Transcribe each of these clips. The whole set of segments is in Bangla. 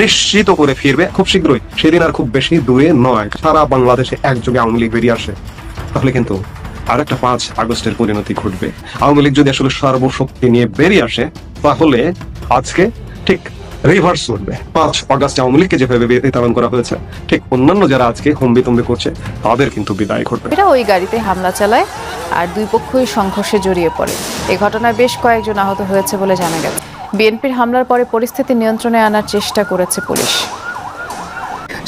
নিশ্চিত করে ফিরবে খুব শীঘ্রই। সেদিন আর খুব বেশি দূরে নয়। সারা বাংলাদেশে একযোগে আওয়ামী লীগ বেরিয়ে আসে। তাহলে কিন্তু আর একটা পাঁচ আগস্টের পরিণতি ঘটবে। আওয়ামী লীগ যদি আসলে সর্বশক্তি নিয়ে বেরিয়ে আসে, তাহলে আজকে ঠিক রিভার্স করবে পাঁচ অগস্ট আওয়ামী লীগকে যেভাবে বিতাড়ন করা হয়েছে, ঠিক অন্যান্য যারা আজকে হম্বি তম্বি করছে, তাদের কিন্তু বিদায় ঘটবে। এরা ওই গাড়িতে হামলা চালায় আর দুই পক্ষই সংঘর্ষে জড়িয়ে পড়ে। এ ঘটনায় বেশ কয়েকজন আহত হয়েছে বলে জানা গেছে। বিএনপির হামলার পরে পরিস্থিতি নিয়ন্ত্রণে আনার চেষ্টা করেছে পুলিশ।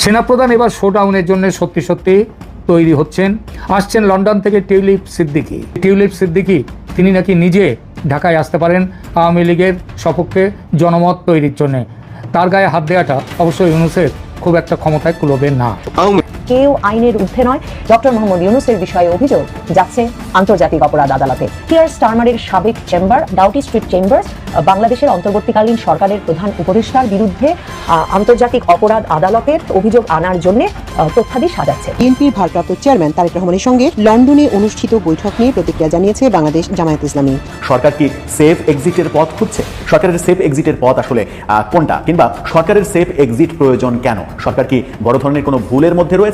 সেনাপ্রধান এবার শোডাউনের জন্য সত্যি সত্যি তৈরি হচ্ছেন। আসছেন লন্ডন থেকে টিউলিপ সিদ্দিকি। টিউলিপ সিদ্দিকি, তিনি নাকি নিজে ঢাকায় আসতে পারেন আওয়ামী লীগের সপক্ষে জনমত তৈরির জন্য। তার গায়ে হাত দেওয়াটা অবশ্যই ইউনুসের খুব একটা ক্ষমতায় কুলবে না। কেউ আইনের ঊর্ধ্বে নয়। ডক্টর মোহাম্মদ ইউনুসের বিষয়ে অভিযোগ যাচ্ছে আন্তর্জাতিক অপরাধ আদালতে। কিয়ার স্টারমারের সাবেক চেম্বার ডাউটি স্ট্রিট চেম্বার্স বাংলাদেশের অন্তর্বর্তীকালীন সরকারের প্রধান উপদেষ্টার বিরুদ্ধে আহ, আন্তর্জাতিক অপরাধ আদালতের অভিযোগ আনার জন্য তথ্যাদি সাজাচ্ছে। বিএনপির ভারপ্রাপ্ত চেয়ারম্যান তারেক রহমানের সঙ্গে লন্ডনে অনুষ্ঠিত বৈঠক নিয়ে প্রতিক্রিয়া জানিয়েছে বাংলাদেশ জামায়াত ইসলামী। সরকার কি সেফ এক্সিটের পথ খুঁজছে? সরকারের সেফ এক্সিটের পথ আসলে আহ, কোনটা? কিংবা সরকারের সেফ এক্সিট প্রয়োজন কেন? সরকার কি বড় ধরনের কোনো ভুলের মধ্যে রয়েছে?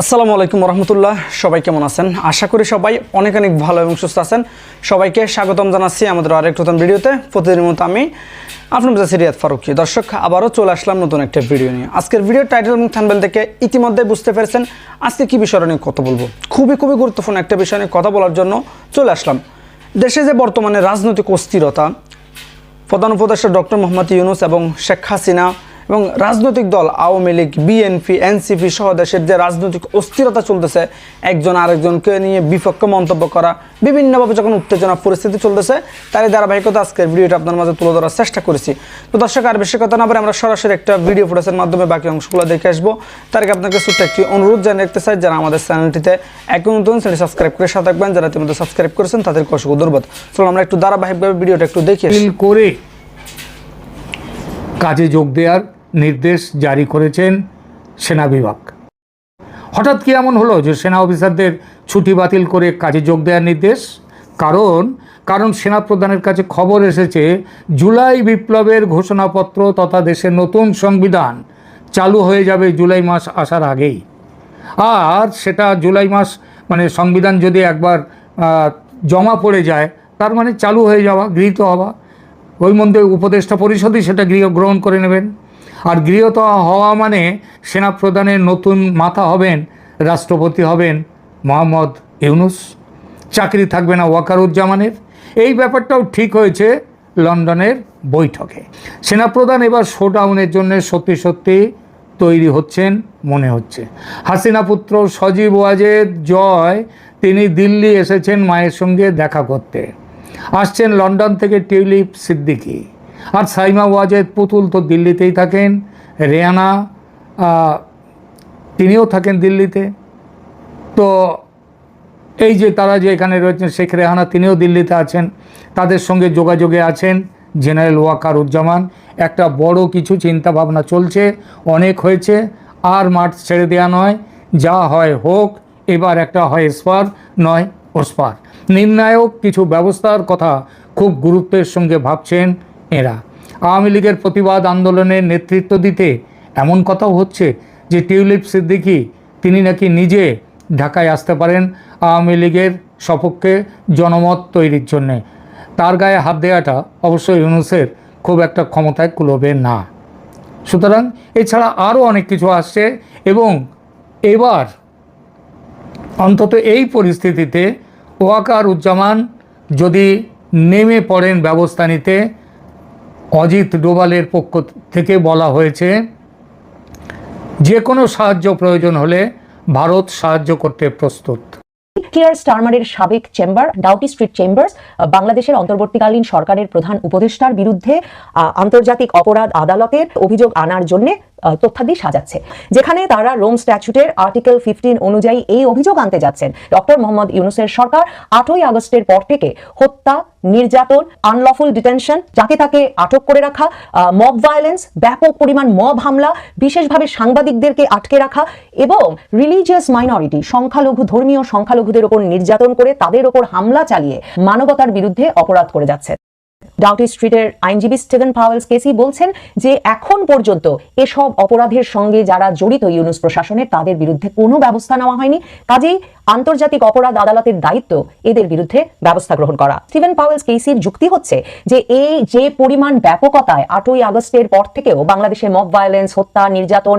আসসালামু আলাইকুম রহমতুল্লাহ, সবাই কেমন আছেন? আশা করি সবাই অনেক অনেক ভালো এবং সুস্থ আছেন। সবাইকে স্বাগতম জানাচ্ছি আমাদের আরেক নতুন ভিডিওতে। প্রতিদিনের মতো আমি আপনার কাছে রিয়াদ ফারুকি। দর্শক, আবারও চলে আসলাম নতুন একটা ভিডিও নিয়ে। আজকের ভিডিও টাইটেল এবং থাম্বেল থেকে ইতিমধ্যে বুঝতে পেরেছেন আজকে কি বিষয় নিয়ে কথা বলব। খুবই খুবই গুরুত্বপূর্ণ একটা বিষয় নিয়ে কথা বলার জন্য চলে আসলাম। দেশে যে বর্তমানে রাজনৈতিক অস্থিরতা, প্রধান উপদেষ্টা ডক্টর মোহাম্মদ ইউনুস এবং শেখ হাসিনা এবং রাজনৈতিক দল আওয়ামী লীগ বিএনপি এনসিপি সহ দেশের যে রাজনৈতিক অস্থিরতা চলতেছে, একজন আরেকজনকে নিয়ে বিপক্ষ মন্তব্য করা, বিভিন্নভাবে যখন উত্তেজনা পরিস্থিতি চলতেছে, তারই ধারাবাহিকতা আজকের ভিডিওটা আপনার মাঝে তুলে ধরার চেষ্টা করেছি। তো দর্শক, আর বেশি কথা না বলে আমরা সরাসরি একটা ভিডিও ফুটেজের মাধ্যমে বাকি অংশগুলো দেখে আসব। তার আগে আপনাকে ছোট্ট একটি অনুরোধ জানিয়ে রাখতে চাই, যারা আমাদের চ্যানেলটিতে এক নতুন চ্যানেল সাবস্ক্রাইব করে সাথে থাকবেন। যারা ইতিমধ্যে সাবস্ক্রাইব করেছেন তাদের অসংখ্য ধন্যবাদ। চলো আমরা একটু ধারাবাহিকভাবে ভিডিওটা একটু দেখি করে কাজে যোগ দেওয়ার নির্দেশ জারি করেছেন সেনা বিভাগ। হঠাৎ কি এমন হলো যে সেনা অফিসারদের ছুটি বাতিল করে কাজে যোগ দেওয়ার নির্দেশ? কারণ কারণ সেনা প্রধানের কাছে খবর এসেছে, জুলাই বিপ্লবের ঘোষণাপত্র তথা দেশের নতুন সংবিধান চালু হয়ে যাবে জুলাই মাস আসার আগেই। আর সেটা জুলাই মাস মানে সংবিধান যদি একবার জমা পড়ে যায়, তার মানে চালু হয়ে যাওয়া, গৃহীত হওয়া। ওই মধ্যে উপদেষ্টা পরিষদই সেটা গৃহ, গ্রহণ করে নেবেন। আর গৃহীত হওয়া মানে সেনাপ্রধানের নতুন মাথা হবেন, রাষ্ট্রপতি হবেন মোহাম্মদ ইউনুস। চাকরি থাকবে না ওয়াকারুজ্জামানের। এই ব্যাপারটাও ঠিক হয়েছে লন্ডনের বৈঠকে। সেনাপ্রধান এবার শোডাউনের জন্য সত্যি সত্যি তৈরি হচ্ছেন মনে হচ্ছে। হাসিনা পুত্র সজীব ওয়াজেদ জয়, তিনি দিল্লি এসেছেন মায়ের সঙ্গে দেখা করতে। আসছেন লন্ডন থেকে টিউলিপ সিদ্দিকি। আর সাইমা ওয়াজেদ পুতুল তো দিল্লিতেই থাকেন। রেয়ানা তিনিও থাকেন দিল্লিতে। তো এই যে তারা যে এখানে রয়েছেন, শেখ রেহানা তিনিও দিল্লিতে আছেন। তাদের সঙ্গে যোগাযোগে আছেন জেনারেল ওয়াকার উজ্জামান একটা বড় কিছু চিন্তা ভাবনা চলছে, অনেক হয়েছে, আর মাঠ ছেড়ে দেওয়া নয়। যা হয় হোক, এবার একটা হয় স্পার নয় ওস্পার। নির্ণায়ক কিছু ব্যবস্থার কথা খুব গুরুত্বের সঙ্গে ভাবছেন এরা আওয়ামী লীগের প্রতিবাদ আন্দোলনের নেতৃত্ব দিতে এমন কথাও হচ্ছে যে টিউলিপ সিদ্দিকি, তিনি নাকি নিজে ঢাকায় আসতে পারেন আওয়ামী লীগের সপক্ষে জনমত তৈরির জন্যে। তার গায়ে হাত দেওয়াটা অবশ্যই ইউনুসের খুব একটা ক্ষমতায় কুলবে না। সুতরাং এছাড়া আরও অনেক কিছু আসছে এবং এবার অন্তত এই পরিস্থিতিতে ওয়াকার উজ্জামান যদি নেমে পড়েন ব্যবস্থা নিতে অজিত ডোভালের পক্ষ থেকে বলা হয়েছে, যে কোনো সাহায্য প্রয়োজন হলে ভারত সাহায্য করতে প্রস্তুত। কিয়ার স্টারমারের সাবেক চেম্বার ডাউটি স্ট্রিট চেম্বার্স বাংলাদেশের অন্তর্বর্তীকালীন সরকারের প্রধান উপদেষ্টার বিরুদ্ধে আন্তর্জাতিক অপরাধ আদালতের অভিযোগ আনার জন্য তথ্যাদি সাজাচ্ছে, যেখানে তারা রোম স্ট্যাচুটের আর্টিকেল ফিফটিন অনুযায়ী এই অভিযোগ আনতে যাচ্ছেন। ডক্টর মোহাম্মদ ইউনুসের সরকার আটই আগস্টের পর থেকে হত্যা, নির্যাতন আনলফুল ডিটেনশন যাকে তাকে আটক করে রাখা মব ভায়োলেন্স ব্যাপক পরিমাণ মব হামলা, বিশেষভাবে সাংবাদিকদেরকে আটকে রাখা এবং রিলিজিয়াস মাইনরিটি সংখ্যালঘু, ধর্মীয় সংখ্যালঘুদের ওপর নির্যাতন করে তাদের ওপর হামলা চালিয়ে মানবতার বিরুদ্ধে অপরাধ করে যাচ্ছে ডাউটি স্ট্রিটের আইনজীবী স্টিভেন পাওয়েলস কেসি বলছেন যে এখন পর্যন্ত এসব অপরাধের সঙ্গে যারা জড়িত ইউনুস প্রশাসনের তাদের বিরুদ্ধে কোনো ব্যবস্থা নেওয়া হয়নি। কাজেই আন্তর্জাতিক অপরাধ আদালতের দায়িত্ব এদের বিরুদ্ধে ব্যবস্থা গ্রহণ করা। স্টিভেন পাওয়েলস কেসির যুক্তি হচ্ছে যে এই যে পরিমাণ ব্যাপকতায় আটই আগস্টের পর থেকেও বাংলাদেশে মব ভায়োলেন্স, হত্যা, নির্যাতন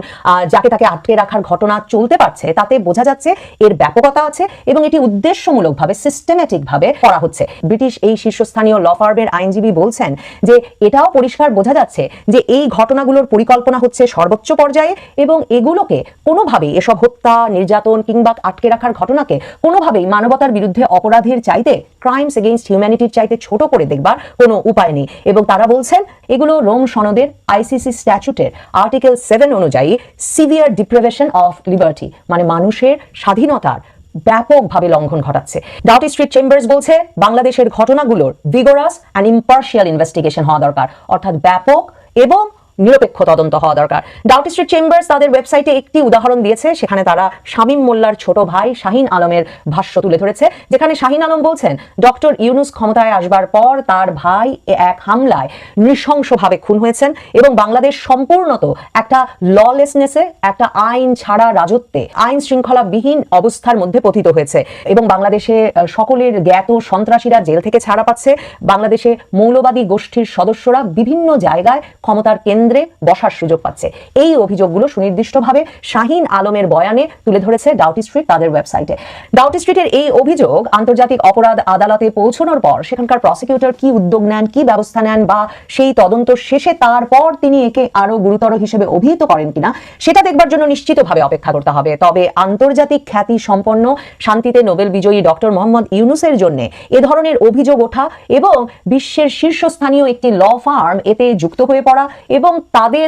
যাকে তাকে আটকে রাখার ঘটনা চলতে পারছে, তাতে বোঝা যাচ্ছে এর ব্যাপকতা আছে এবং এটি উদ্দেশ্যমূলকভাবে সিস্টেম্যাটিকভাবে করা হচ্ছে। ব্রিটিশ এই শীর্ষস্থানীয় ল ফার্মের আইনজীবী বলছেন যে এটাও পরিষ্কার বোঝা যাচ্ছে যে এই ঘটনাগুলোর পরিকল্পনা হচ্ছে সর্বোচ্চ পর্যায়ে এবং এগুলোকে কোনোভাবেই এসব হত্যা, নির্যাতন কিংবা আটকে রাখার ঘটনাকে কোনোভাবেই মানবতার বিরুদ্ধে অপরাধের চাইতে ক্রাইমস এগেইনস্ট হিউম্যানিটির চাইতে ছোট করে দেখবার কোনো উপায় নেই। এবং তারা বলছেন, এগুলো রোম সনদের আইসিসি স্ট্যাচুটের আর্টিকেল সেভেন অনুযায়ী সিভিয়ার ডিপ্রেভেশন অফ লিবার্টি মানে মানুষের স্বাধীনতার ব্যাপকভাবে লঙ্ঘন ঘটাচ্ছে। ডাউটি স্ট্রিট চেম্বার্স বলছে, বাংলাদেশের ঘটনাগুলোর ভিগোরাস অ্যান্ড ইম্পার্শিয়াল ইনভেস্টিগেশন হওয়া দরকার। অর্থাৎ ব্যাপক এবং নিরপেক্ষ তদন্ত হওয়া দরকার। ডাউটি স্ট্রিট চেম্বার্স তাদের ওয়েবসাইটে একটি উদাহরণ দিয়েছে, সেখানে তারা শামীম মোল্লার ছোট ভাই শাহিন আলমের ভাষ্য তুলে ধরেছে। যেখানে শাহিন আলম বলছেন ডক্টর ইউনুস ক্ষমতায় আসবার পর তার ভাই এক হামলায় নৃশংসভাবে খুন হয়েছেন এবং বাংলাদেশ সম্পূর্ণত একটা ললেসনেসে একটা আইন ছাড়া রাজত্বে, আইন শৃঙ্খলাবিহীন অবস্থার মধ্যে পতিত হয়েছে এবং বাংলাদেশে সকলের জ্ঞাত সন্ত্রাসীরা জেল থেকে ছাড়া পাচ্ছে। বাংলাদেশে মৌলবাদী গোষ্ঠীর সদস্যরা বিভিন্ন জায়গায় ক্ষমতার কেন্দ্রে বসার সুযোগ পাচ্ছে। এই অভিযোগগুলো সুনির্দিষ্টভাবে শাহিন আলমের বয়ানে তুলে ধরেছে ডাউটি স্ট্রিট তাদের ওয়েবসাইটে। ডাউটি স্ট্রিটের এই অভিযোগ আন্তর্জাতিক অপরাধ আদালতে পৌঁছানোর পর সেখানকার প্রসিকিউটর কি উদ্যোগ নেন, কি ব্যবস্থা নেন বা সেই তদন্ত শেষে তারপর তিনি একে আরও গুরুতর হিসেবে অভিহিত করেন কিনা, সেটা দেখবার জন্য নিশ্চিতভাবে অপেক্ষা করতে হবে। তবে আন্তর্জাতিক খ্যাতি সম্পন্ন, শান্তিতে নোবেল বিজয়ী ডক্টর মোহাম্মদ ইউনুসের জন্য এ ধরনের অভিযোগ ওঠা এবং বিশ্বের শীর্ষস্থানীয় একটি ল ফার্ম এতে যুক্ত হয়ে পড়া এবং তাদের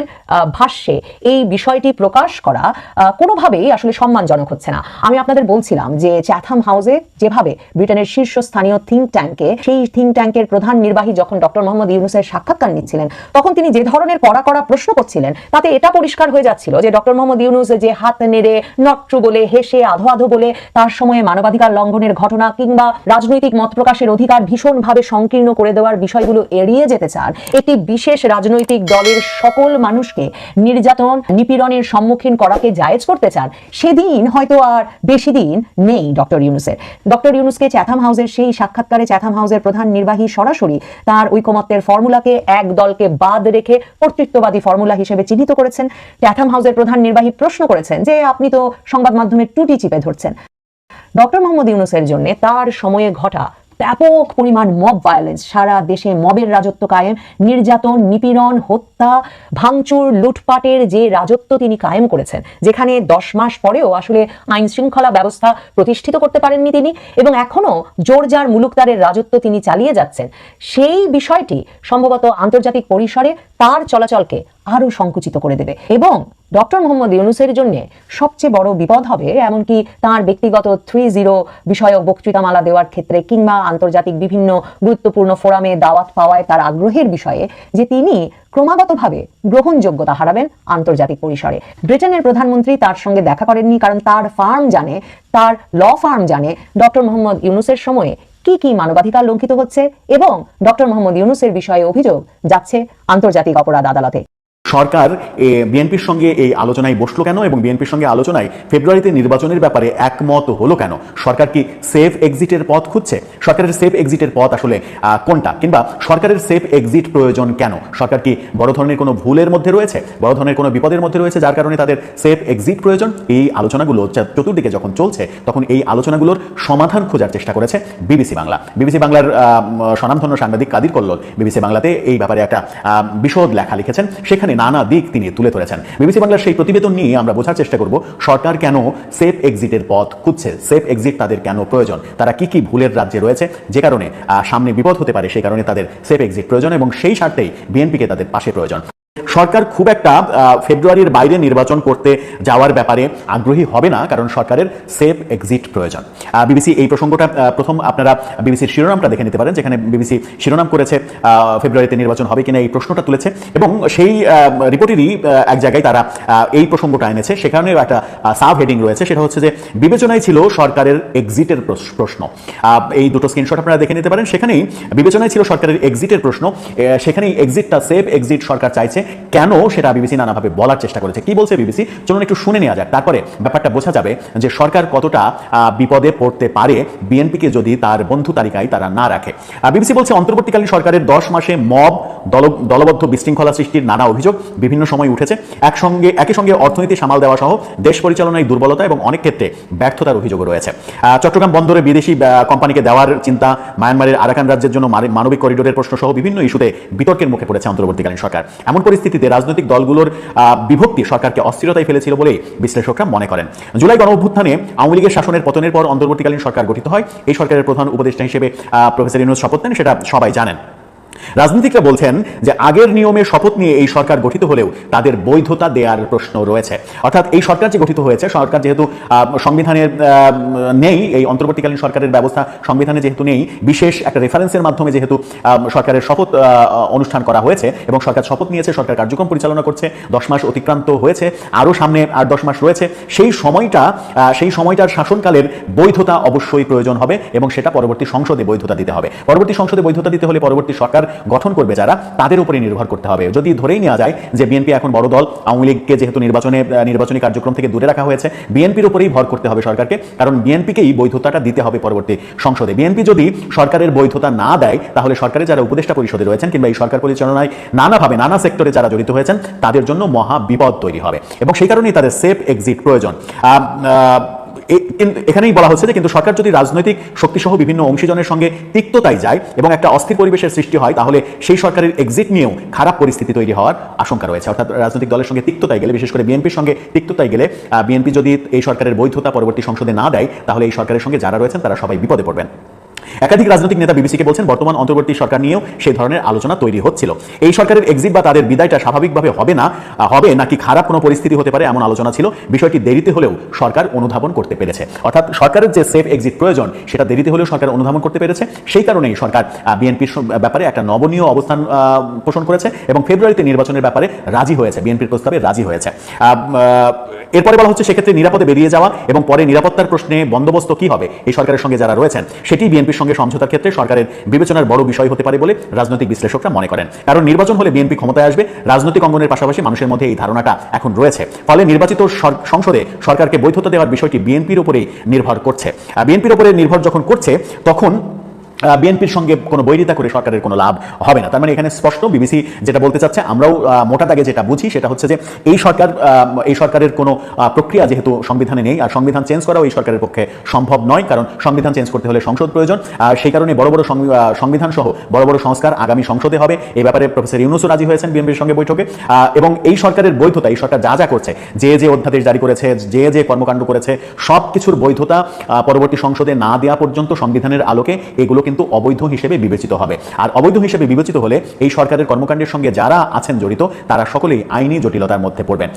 ভাষ্যে এই বিষয়টি প্রকাশ করা কোনোভাবেই আসলে সম্মানজনক হচ্ছে না। আমি আপনাদের বলছিলাম যে চ্যাথাম হাউসে যেভাবে ব্রিটেনের শীর্ষস্থানীয় থিঙ্ক ট্যাঙ্কে সেই থিঙ্ক ট্যাঙ্কের প্রধান নির্বাহী যখন ডক্টর মোহাম্মদ ইউনুসের সাক্ষাৎকার নিচ্ছিলেন, তখন তিনি যে ধরনের কড়া কড়া প্রশ্ন করছিলেন, তাতে এটা পরিষ্কার হয়ে যাচ্ছিল যে ডক্টর মোহাম্মদ ইউনুস যে হাত নেড়ে নট্র বলে হেসে, আধো আধো বলে তার সময়ে মানবাধিকার লঙ্ঘনের ঘটনা কিংবা রাজনৈতিক মত প্রকাশের অধিকার ভীষণভাবে সংকীর্ণ করে দেওয়ার বিষয়গুলো এড়িয়ে যেতে চান, একটি বিশেষ রাজনৈতিক দলের সকল মানুষকে নির্যাতন, নিপীড়নের সম্মুখীন করাকে জায়েজ করতে চান, সেদিন হয়তো আর বেশি দিন নেই ডক্টর ইউনুসের। ডক্টর ইউনুসকে চ্যাথাম হাউসের সেই সাক্ষাৎকারে চ্যাথাম হাউসের প্রধান নির্বাহী সরাসরি তার ঐকমত্যের ফর্মুলাকে এক দলকে বাদ রেখে কর্তৃত্ববাদী ফর্মুলা হিসেবে চিহ্নিত করেছেন। চ্যাথাম হাউসের প্রধান নির্বাহী প্রশ্ন করেছেন যে, আপনি তো সংবাদ মাধ্যমের টুটি চিপে ধরছেন। ডক্টর মোহাম্মদ ইউনুসের জন্য তার সময়ে ঘটা ব্যাপক পরিমাণ মব ভায়োলেন্স সারা দেশে মবের রাজত্ব কায়েম। নির্যাতন, নিপীড়ন, হত্যা, ভাঙচুর, লুটপাটের যে রাজত্ব তিনি কায়েম করেছেন, যেখানে দশ মাস পরেও আসলে আইন শৃঙ্খলা ব্যবস্থা প্রতিষ্ঠিত করতে পারেননি তিনি এবং এখনও জোরজার মুলুকদারের রাজত্ব তিনি চালিয়ে যাচ্ছেন। সেই বিষয়টি সম্ভবত আন্তর্জাতিক পরিসরে তার চলাচলকে আরও সংকুচিত করে দেবে। এবং ডক্টর মোহাম্মদ ইউনুসের জন্য সবচেয়ে বড় বিপদ হবে, এমনকি তার ব্যক্তিগত থ্রি জিরো বিষয়ক বক্তৃতামালা দেওয়ার ক্ষেত্রে কিংবা আন্তর্জাতিক বিভিন্ন গুরুত্বপূর্ণ ফোরামে দাওয়াত পাওয়ায় তার আগ্রহের বিষয়ে যে তিনি ক্রমাগতভাবে গ্রহণযোগ্যতা হারাবেন আন্তর্জাতিক পরিসরে। ব্রিটেনের প্রধানমন্ত্রী তার সঙ্গে দেখা করেননি কারণ তার ফার্ম জানে, তার ল ফার্ম জানে ডক্টর মোহাম্মদ ইউনুসের সময়ে কি কি মানবাধিকার লঙ্ঘিত হচ্ছে এবং ডক্টর মোহাম্মদ ইউনুসের বিষয়ে অভিযোগ যাচ্ছে আন্তর্জাতিক অপরাধ আদালতে। সরকার বিএনপির সঙ্গে এই আলোচনায় বসল কেন এবং বিএনপির সঙ্গে আলোচনায় ফেব্রুয়ারিতে নির্বাচনের ব্যাপারে একমত হলো কেন? সরকার কি সেফ এক্সিটের পথ খুঁজছে? সরকারের সেফ এক্সিটের পথ আসলে কোনটা? কিংবা সরকারের সেফ এক্সিট প্রয়োজন কেন? সরকার কি বড় ধরনের কোনো ভুলের মধ্যে রয়েছে? বড় ধরনের কোনো বিপদের মধ্যে রয়েছে যার কারণে তাদের সেফ এক্সিট প্রয়োজন? এই আলোচনাগুলো চতুর্দিকে যখন চলছে, তখন এই আলোচনাগুলোর সমাধান খোঁজার চেষ্টা করেছে বিবিসি বাংলা। বিবিসি বাংলার স্বনামধন্য সাংবাদিক কাদির কল্লোল বিবিসি বাংলাতে এই ব্যাপারে একটা বিশদ লেখা লিখেছেন। সেখানে নানা দিক তিনি তুলে ধরেছেন। বিবিসি বাংলার সেই প্রতিবেদন নিয়ে আমরা বোঝার চেষ্টা করব, সরকার কেন সেফ এক্সিটের পথ খুঁজছে? সেফ এক্সিট তাদের কেন প্রয়োজন? তারা কি কি ভুলের রাজ্যে রয়েছে? যে কারণে সামনে বিপদ হতে পারে, সেই কারণে তাদের সেফ এক্সিট প্রয়োজন এবং সেই স্বার্থেই বিএনপিকে তাদের পাশে প্রয়োজন। সরকার খুব একটা ফেব্রুয়ারির বাইরে নির্বাচন করতে যাওয়ার ব্যাপারে আগ্রহী হবে না, কারণ সরকারের সেফ এক্সিট প্রয়োজন। বিবিসি এই প্রসঙ্গটা প্রথম আপনারা বিবিসির শিরোনামটা দেখে নিতে পারেন, যেখানে বিবিসি শিরোনাম করেছে ফেব্রুয়ারিতে নির্বাচন হবে কিনা এই প্রশ্নটা তুলেছে। এবং সেই রিপোর্টেরই এক জায়গায় তারা এই প্রসঙ্গটা এনেছে। সেখানেও একটা সাব হেডিং রয়েছে, সেটা হচ্ছে যে, বিবেচনায় ছিল সরকারের এক্সিটের প্রশ্ন। এই দুটো স্ক্রিনশট আপনারা দেখে নিতে পারেন। সেখানেই বিবেচনায় ছিল সরকারের এক্সিটের প্রশ্ন। সেখানেই এক্সিটটা সেফ এক্সিট সরকার চাইছে। কেন সেটা বিবিসি নানাভাবে বলার চেষ্টা করেছে? কি বলছে বিবিসি? চলুন একটু শুনে নেওয়া যাক। তারপরে ব্যাপারটা বোঝা যাবে যে সরকার কতটা বিপদে পড়তে পারে বিএনপিকে যদি তার বন্ধু তালিকায় তারা না রাখে। বিবিসি বলছে, অন্তর্বর্তীকালীন সরকারের দশ মাসে মব, দল, দলবদ্ধ বিশৃঙ্খলা সৃষ্টির নানা অভিযোগ বিভিন্ন সময় উঠেছে। একসঙ্গে, একই সঙ্গে অর্থনীতি সামাল দেওয়া সহ দেশ পরিচালনায় দুর্বলতা এবং অনেক ক্ষেত্রে ব্যর্থতার অভিযোগও রয়েছে। চট্টগ্রাম বন্দরে বিদেশি কোম্পানিকে দেওয়ার চিন্তা মায়ানমারের আরাকান রাজ্যের জন্য মানবিক করিডোরের প্রশ্ন সহ বিভিন্ন ইস্যুতে বিতর্কের মুখে পড়েছে অন্তর্বর্তীকালীন সরকার। এমন পরিস্থিতিতে রাজনৈতিক দলগুলোর বিভক্তি সরকারকে অস্থিরতায় ফেলেছিল বলে বিশ্লেষকরা মনে করেন। জুলাই গণ অভ্যুত্থানে আওয়ামী লীগের শাসনের পতনের পর অন্তর্বর্তীকালীন সরকার গঠিত হয়। এই সরকারের প্রধান উপদেষ্টা হিসেবে প্রফেসর ইউনুস শপথ নেন, সেটা সবাই জানেন। রাজনীতিকরা বলছেন যে আগের নিয়মে শপথ নিয়ে এই সরকার গঠিত হলেও তাদের বৈধতা দেওয়ার প্রশ্ন রয়েছে। অর্থাৎ এই সরকার যে গঠিত হয়েছে, সরকার যেহেতু সংবিধানের নেই, এই অন্তর্বর্তীকালীন সরকারের ব্যবস্থা সংবিধানে যেহেতু নেই, বিশেষ একটা রেফারেন্সের মাধ্যমে যেহেতু সরকারের শপথ অনুষ্ঠান করা হয়েছে এবং সরকার শপথ নিয়েছে, সরকার কার্যক্রম পরিচালনা করছে, দশ মাস অতিক্রান্ত হয়েছে, আরও সামনে আর দশ মাস রয়েছে, সেই সময়টা সেই সময়টার শাসনকালের বৈধতা অবশ্যই প্রয়োজন হবে এবং সেটা পরবর্তী সংসদে বৈধতা দিতে হবে। পরবর্তী সংসদে বৈধতা দিতে হলে পরবর্তী সরকার গঠন করবে যারা, তাদের উপরে নির্ভর করতে হবে। যদি ধরেই নেওয়া যায় যে বিএনপি এখন বড় দল, আওয়ামী লীগকে যেহেতু নির্বাচনে নির্বাচনী কার্যক্রম থেকে দূরে রাখা হয়েছে, বিএনপির উপরেই ভর করতে হবে সরকারকে, কারণ বিএনপিকেই বৈধতাটা দিতে হবে পরবর্তী সংসদে। বিএনপি যদি সরকারের বৈধতা না দেয়, তাহলে সরকারের যারা উপদেষ্টা পরিষদে রয়েছেন কিংবা এই সরকার পরিচালনায় নানাভাবে নানা সেক্টরে যারা জড়িত হয়েছেন, তাদের জন্য মহা বিপদ তৈরি হবে। এবং সেই কারণেই তাদের সেফ এক্সিট প্রয়োজন। এখানেই বলা হচ্ছে যে কিন্তু সরকার যদি রাজনৈতিক শক্তিসহ বিভিন্ন অংশীজনের সঙ্গে তিক্ততায় যায় এবং একটা অস্থির পরিবেশের সৃষ্টি হয়, তাহলে সেই সরকারের এক্সিট নিয়েও খারাপ পরিস্থিতি তৈরি হওয়ার আশঙ্কা রয়েছে। অর্থাৎ রাজনৈতিক দলের সঙ্গে তিক্ততায় গেলে, বিশেষ করে বিএনপির সঙ্গে তিক্ততায় গেলে বিএনপি যদি এই সরকারের বৈধতা পরবর্তী সংসদে না দেয়, তাহলে এই সরকারের সঙ্গে যারা রয়েছেন, তারা সবাই বিপদে পড়বেন। একাধিক রাজনৈতিক নেতা বিবিসিকে বলছেন, বর্তমান অন্তর্বর্তী সরকার নিয়েও সেই ধরনের আলোচনা তৈরি হচ্ছিল। এই সরকারের এক্সিট বা তাদের বিদায়টা স্বাভাবিকভাবে হবে না হবে নাকি খারাপ কোনো পরিস্থিতি হতে পারে এমন আলোচনা ছিল। বিষয়টি দেরিতে হলেও সরকার অনুধাবন করতে পেরেছে। অর্থাৎ সরকারের যে সেফ এক্সিট প্রয়োজন, সেটা দেরিতে হলেও সরকার অনুধাবন করতে পেরেছে। সেই কারণেই সরকার বিএনপির ব্যাপারে একটা নবনীয় অবস্থান পোষণ করেছে এবং ফেব্রুয়ারিতে নির্বাচনের ব্যাপারে রাজি হয়েছে, বিএনপির প্রস্তাবে রাজি হয়েছে। এরপরে বলা হচ্ছে সেক্ষেত্রে নিরাপদে বেরিয়ে যাওয়া এবং পরে নিরাপত্তার প্রশ্নে বন্দোবস্ত কি হবে? এই সরকারের সঙ্গে যারা রয়েছেন, সেটি বিএনপির সঙ্গে সমঝোতার ক্ষেত্রে সরকারের বিবেচনার বড় বিষয় হতে পারে বলে রাজনৈতিক বিশ্লেষকরা মনে করেন। কারণ নির্বাচন হলে বিএনপি ক্ষমতায় আসবে, রাজনৈতিক অঙ্গনের পাশাপাশি মানুষের মধ্যে এই ধারণাটা এখন রয়েছে। ফলে নির্বাচিত সংসদে সরকারকে বৈধতা দেওয়ার বিষয়টি বিএনপির উপরেই নির্ভর করছে। বিএনপির উপরে নির্ভর যখন করছে, তখন বিএনপির সঙ্গে কোনো বৈরিতা করে সরকারের কোনো লাভ হবে না। তার মানে এখানে স্পষ্ট বিবিসি যেটা বলতে চাচ্ছে, আমরাও মোটা দাগে যেটা বুঝি সেটা হচ্ছে যে এই সরকার এই সরকারের কোনো প্রক্রিয়া যেহেতু সংবিধানে নেই আর সংবিধান চেঞ্জ করাও এই সরকারের পক্ষে সম্ভব নয়, কারণ সংবিধান চেঞ্জ করতে হলে সংসদ প্রয়োজন। আর সেই কারণে বড় বড় সংবিধান সহ বড় বড় সংস্কার আগামী সংসদে হবে। এই ব্যাপারে প্রফেসর ইউনুসও রাজি হয়েছেন বিএনপির সঙ্গে বৈঠকে। এবং এই সরকারের বৈধতা, এই সরকার যা যা করছে, যে যে অধ্যাদেশ জারি করেছে, যে যে কর্মকাণ্ড করেছে সব কিছুর বৈধতা পরবর্তী সংসদে না দেওয়া পর্যন্ত সংবিধানের আলোকে এগুলো কিন্তু অবৈধ হিসেবে বিবেচিত হবে। আর অবৈধ হিসেবে বিবেচিত হলে এই সরকারের কর্মকাণ্ডের সঙ্গে যারা আছেন জড়িত, তারা সকলেই আইনি জটিলতার মধ্যে পড়বেন।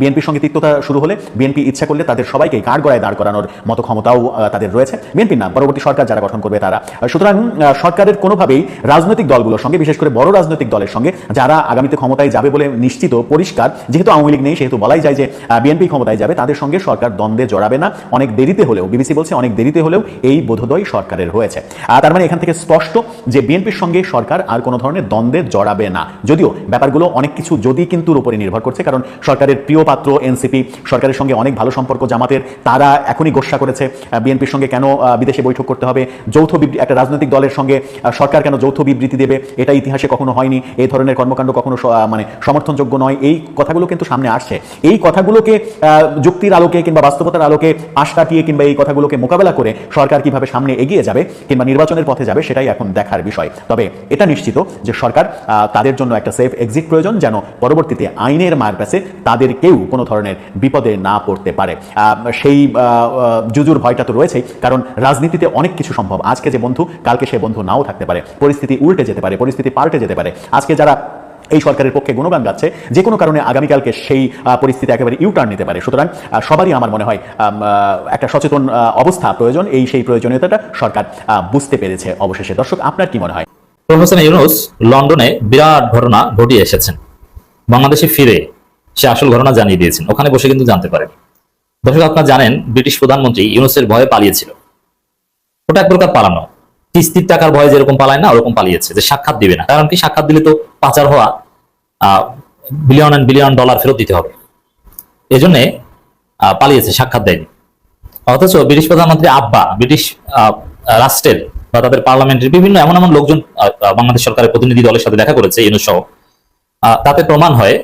বিএনপির সঙ্গে তিক্ততা শুরু হলে বিএনপি ইচ্ছা করলে তাদের সবাইকে কাঠ গড়ায় দাঁড় করানোর মতো ক্ষমতাও তাদের রয়েছে। বিএনপি না, পরবর্তী সরকার যারা গঠন করবে তারা। সুতরাং সরকারের কোনোভাবেই রাজনৈতিক দলগুলোর সঙ্গে, বিশেষ করে বড় রাজনৈতিক দলের সঙ্গে যারা আগামীতে ক্ষমতায় যাবে বলে নিশ্চিত, পরিষ্কার, যেহেতু আওয়ামী লীগ নেই, সেহেতু বলাই যায় যে বিএনপি ক্ষমতায় যাবে, তাদের সঙ্গে সরকার দ্বন্দ্বে জড়াবে না। অনেক দেরিতে হলেও, বিবিসি বলছে অনেক দেরিতে হলেও এই বোধোদয় সরকারের হয়েছে। আর তার মানে এখান থেকে স্পষ্ট যে বিএনপির সঙ্গে সরকার আর কোনো ধরনের দ্বন্দ্বে জড়াবে না। যদিও ব্যাপারগুলো অনেক কিছু যদি কিন্তুর উপরে নির্ভর করছে, কারণ সরকারের প্রিয় পাত্র এনসিপি, সরকারের সঙ্গে অনেক ভালো সম্পর্ক জামাতের, তারা এখনই গোসা করেছে। বিএনপির সঙ্গে কেন বিদেশে বৈঠক করতে হবে? যৌথ একটা রাজনৈতিক দলের সঙ্গে সরকার কেন যৌথ বিবৃতি দেবে? এটা ইতিহাসে কখনো হয়নি। এই ধরনের কর্মকাণ্ড কখনো মানে সমর্থনযোগ্য নয়। এই কথাগুলো কিন্তু সামনে আসছে। এই কথাগুলোকে যুক্তির আলোকে কিংবা বাস্তবতার আলোকে পাশ কাটিয়ে কিংবা এই কথাগুলোকে মোকাবেলা করে সরকার কীভাবে সামনে এগিয়ে যাবে কিংবা নির্বাচনের পথে যাবে সেটাই এখন দেখার বিষয়। তবে এটা নিশ্চিত যে সরকার তাদের জন্য একটা সেফ এক্সিট প্রয়োজন যেন পরবর্তীতে আইনের মার কাছে তাদের কেউ কোনো ধরনের বিপদে না পড়তে পারে। সেই জুজুর ভয়টা তো রয়েছেই, কারণ রাজনীতিতে অনেক কিছু সম্ভব। আজকে যে বন্ধু, কালকে সে বন্ধু নাও থাকতে পারে। পরিস্থিতি উল্টে যেতে পারে, পরিস্থিতি পাল্টে যেতে পারে। আজকে যারা এই সরকারের পক্ষে গুণগান গাচ্ছে। যে কোনো কারণে আগামীকালকে সেই পরিস্থিতি একেবারে ইউটার্ন নিতে পারে। সুতরাং সবারই আমার মনে হয় একটা সচেতন অবস্থা প্রয়োজন। এই সেই প্রয়োজনীয়তাটা সরকার বুঝতে পেরেছে অবশেষে। দর্শক, আপনার কি মনে হয়? প্রফেসর ইউনুস লন্ডনে বিরাট ঘটনা ঘটিয়ে এসেছেন। বাংলাদেশে ফিরে সে আসল ঘটনা জানিয়ে দিয়েছেন। ওখানে বসে কিন্তু জানতে পারেন। দর্শক, আপনারা জানেন, ব্রিটিশ প্রধানমন্ত্রী ইউনুসের ভয়ে পালিয়েছিল। ওটা এক প্রকার পালানো। কিস্তির টাকার ভয়ে যেরকম পালায় না ওরকম পালিয়েছে যে সাক্ষাৎ দিবে না। কারণ কি সাক্ষাৎ দিলে তো পাচার হওয়া বিলিয়ন অ্যান্ড বিলিয়ন ডলার ফেরত দিতে হবে। এজন্য পালিয়েছে সাক্ষাৎ দেয়নি। অথচ ব্রিটিশ প্রধানমন্ত্রী আব্বা ব্রিটিশ রাষ্ট্রের বা তাদের পার্লামেন্টের বিভিন্ন এমন এমন লোকজন বাংলাদেশ সরকারের প্রতিনিধি দলের সাথে দেখা করেছে ইউনুস সহ আহ, তাতে প্রমাণ হয়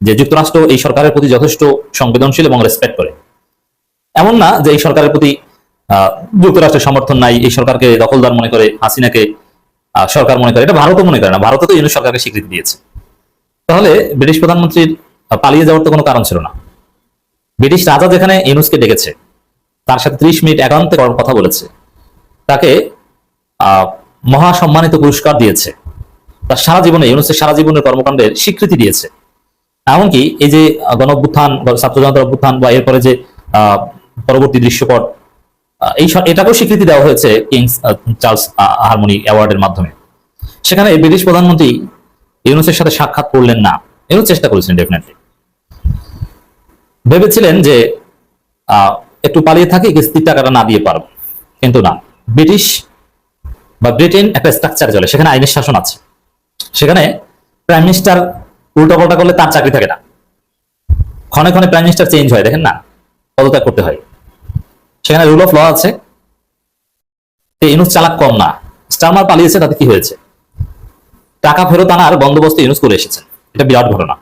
যে যুক্তরাষ্ট্র এই সরকারের প্রতি যথেষ্ট সংবেদনশীল এবং রেসপেক্ট করে। এমন না যে এই সরকারের প্রতি যুক্তরাষ্ট্রের সমর্থন নাই, এই সরকারকে দখলদার মনে করে, হাসিনাকে সরকার মনে করে, এটা ভারতও মনে করে না ভারতও তো ইউনুস সরকারকে স্বীকৃতি দিয়েছে। তাহলে ব্রিটিশ প্রধানমন্ত্রীর পালিয়ে যাওয়ার তো কোনো কারণ ছিল না। ব্রিটিশ রাজা যেখানে ইউনুসকে ডেকেছে, তার সাথে ত্রিশ মিনিট একান্তে কথা বলেছে। তাকে মহা সম্মানিত পুরস্কার দিয়েছে। তার সারা জীবনে, ইউনুসের সারা জীবনের কর্মকাণ্ডের স্বীকৃতি দিয়েছে। এমনকি এই যে গণ অভ্যুত্থান ছাত্র জনতার অভ্যুত্থান বা এরপরে যে পরবর্তী দৃশ্যপট এই এটাকেও স্বীকৃতি দেওয়া হয়েছে কিংস চার্লস হারমোনি অ্যাওয়ার্ডের মাধ্যমে। সেখানে ব্রিটিশ প্রধানমন্ত্রী ইউনুসের সাথে সাক্ষাৎ করলেন না। এও চেষ্টা করেছেন ডেফিনেটলি ভেবেছিলেন যে একটু পালিয়ে থাকি, কিস্তির টাকাটা না দিয়ে পারব। কিন্তু না। ব্রিটিশ বা ব্রিটেন একটা স্ট্রাকচার চলে, সেখানে আইনের শাসন আছে। সেখানে প্রাইম মিনিস্টার উল্টাপাল্টা করলে তার চাকরি থাকে না। ক্ষণে ক্ষণে প্রাইম মিনিস্টার চেঞ্জ হয়, দেখেন না? পদত্যাগ করতে হয়। সেখানে রুল অফ ল আছে। তো ইউনুস চালাক কম না। স্টারমার পালিয়েছে, তাতে কি হয়েছে? টাকা ফেরত আনার বন্দোবস্ত ইউনুস করে এসেছেন। এটা বিরাট ঘটনা।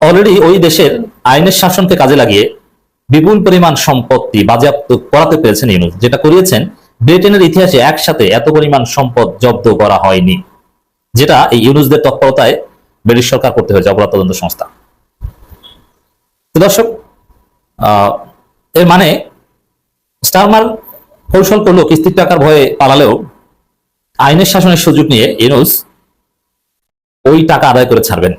অলরেডি ওই দেশের আইনের শাসনকে কাজে লাগিয়ে বিপুল পরিমাণ সম্পত্তি বাজেয়াপ্ত করাতে পেরেছেন ইউনুস যেটা করিয়েছেন, ব্রিটেনের ইতিহাসে একসাথে এত পরিমাণ সম্পদ জব্দ করা হয়নি, যেটা এই ইউনুসদের তৎপরতায় ব্রিটিশ সরকার করতে হয়েছে, অপরাধ তদন্ত সংস্থা। দর্শক এর মানে স্টারমার কৌশল করল কিস্তির টাকার ভয়ে পালালেও আইনের শাসনের সুযোগ নিয়ে ইউনুস ওই টাকা আদায় করে ছাড়বেন।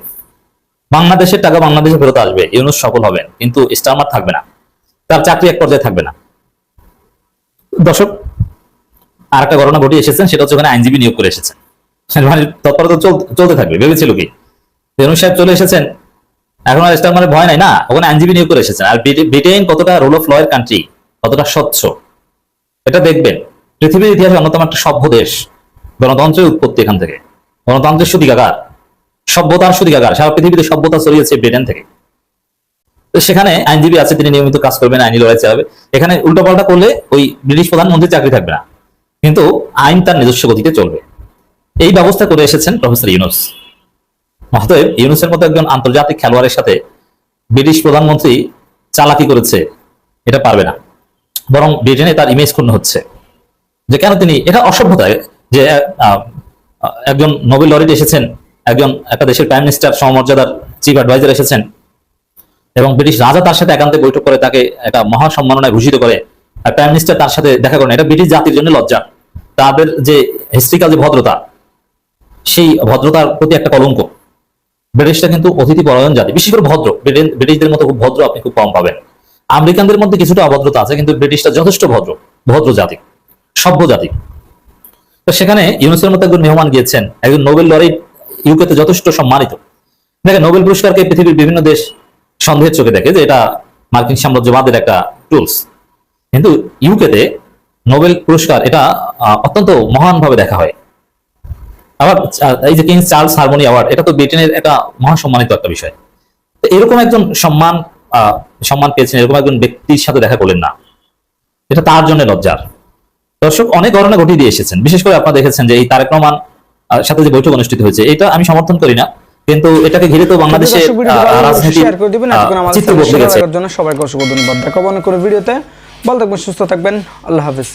বাংলাদেশের টাকা বাংলাদেশে ফেরত আসবে ইউনুস সফল হবেন, কিন্তু স্টারমার থাকবে না। তার চাকরি এক পর্যায়ে থাকবে না। দর্শক আর একটা ঘটনা ঘটে এসেছেন, সেটা হচ্ছে ওখানে আইনজীবী নিয়োগ করে এসেছেন। মানে তৎপরতা চল- চলতে থাকবে, ভেবেছিল কি? ইউনুস সাহেব চলে এসেছেন, এখন আর স্টারমারের ভয় নাই না? ওখানে আইনজীবী নিয়োগ করে এসেছেন। আর ব্রিটে- ব্রিটেন কতটা রুল অফ ল এর কান্ট্রি কতটা স্বচ্ছ? এটা দেখবেন, পৃথিবীর ইতিহাসে অন্যতম একটা সভ্য দেশ, গণতন্ত্রের উৎপত্তি এখান থেকে। গণতন্ত্রের সুদিকাগার সভ্যতার সুদিকাগার সারা পৃথিবীতে সভ্যতা ছড়িয়েছে ব্রিটেন থেকে। সেখানে আইনজীবী আছে, তিনি নিয়মিত কাজ করবেন, আইনি লড়াই চালাবে। এখানে উল্টোপাল্টা করলে ওই ব্রিটিশ প্রধানমন্ত্রী চাকরি থাকবে না। কিন্তু আইন তার নিজস্ব গতিতে চলবে। এই ব্যবস্থা করে এসেছেন প্রফেসর ইউনুস। অতএব ইউনুসের মতো একজন আন্তর্জাতিক খেলোয়াড়ের সাথে ব্রিটিশ প্রধানমন্ত্রী চালাকি করেছে, এটা পারবে না। বরং ব্রিটেনে তার ইমেজ ক্ষুণ্ণ হচ্ছে। যে কেন তিনি, এটা অসভ্যতা যে একজন নোবেল লরিট এসেছেন, একজন, একটা দেশের প্রাইম মিনিস্টার সমমর্যাদার চিফ অ্যাডভাইজার এসেছেন, এবং ব্রিটিশ রাজা তার সাথে একান্তে বৈঠক করে তাকে একটা মহা সম্মাননায় ভূষিত করে, আর প্রাইম মিনিস্টার তার সাথে দেখা করেন। এটা ব্রিটিশ জাতির জন্য লজ্জা। তাদের যে হিস্ট্রিক্যাল যে ভদ্রতা, সেই ভদ্রতার প্রতি একটা কলঙ্ক। ব্রিটিশটা কিন্তু অতিথি পরায়ণ জাতি। বিশেষ করে ভদ্র। ব্রিটেন, ব্রিটিশদের মতো খুব ভদ্র আপনি খুব কম পাবেন। আমেরিকানদের মধ্যে কিছুটা অভদ্রতা আছে, কিন্তু ব্রিটিশটা যথেষ্ট ভদ্র ভদ্র জাতি, সভ্য জাতি। তো সেখানে ইউনুসের মতো একজন মেহমান গিয়েছেন, একজন নোবেল লরিট, ইউকেতে যথেষ্ট সম্মানিত। দেখেন, নোবেল পুরস্কারকে পৃথিবীর বিভিন্ন দেশ সন্দেহের চোখে দেখে যে এটা মার্কিন সাম্রাজ্যবাদের একটা টুলস। কিন্তু ইউকেতে নোবেল পুরস্কার, এটা অত্যন্ত মহানভাবে দেখা হয়। আবার এই যে কিংস চার্লস হারমোনি অ্যাওয়ার্ড, এটা তো ব্রিটেনের একটা মহাসম্মানিত একটা বিষয়। এরকম একজন সম্মান সম্মান পেয়েছেন এরকম একজন ব্যক্তির সাথে দেখা করলেন না। এটা তার জন্য লজ্জার। দর্শক অনেক ঘটনা ঘটিয়ে দিয়ে এসেছেন। বিশেষ করে আপনারা দেখেছেন যে এই তারেক রহমান সাথে যে বৈঠক অনুষ্ঠিত হয়েছে এটা আমি সমর্থন করি না। কিন্তু এটাকে ঘিরে তো বাংলাদেশে রাজনীতি চিত্র বদলে গেছে। জন্য সবাইকে অসংখ্য ধন্যবাদ। দেখাবো অনেক কোনো ভিডিওতে। ভালো থাকবেন সুস্থ থাকবেন। আল্লাহ হাফিজ।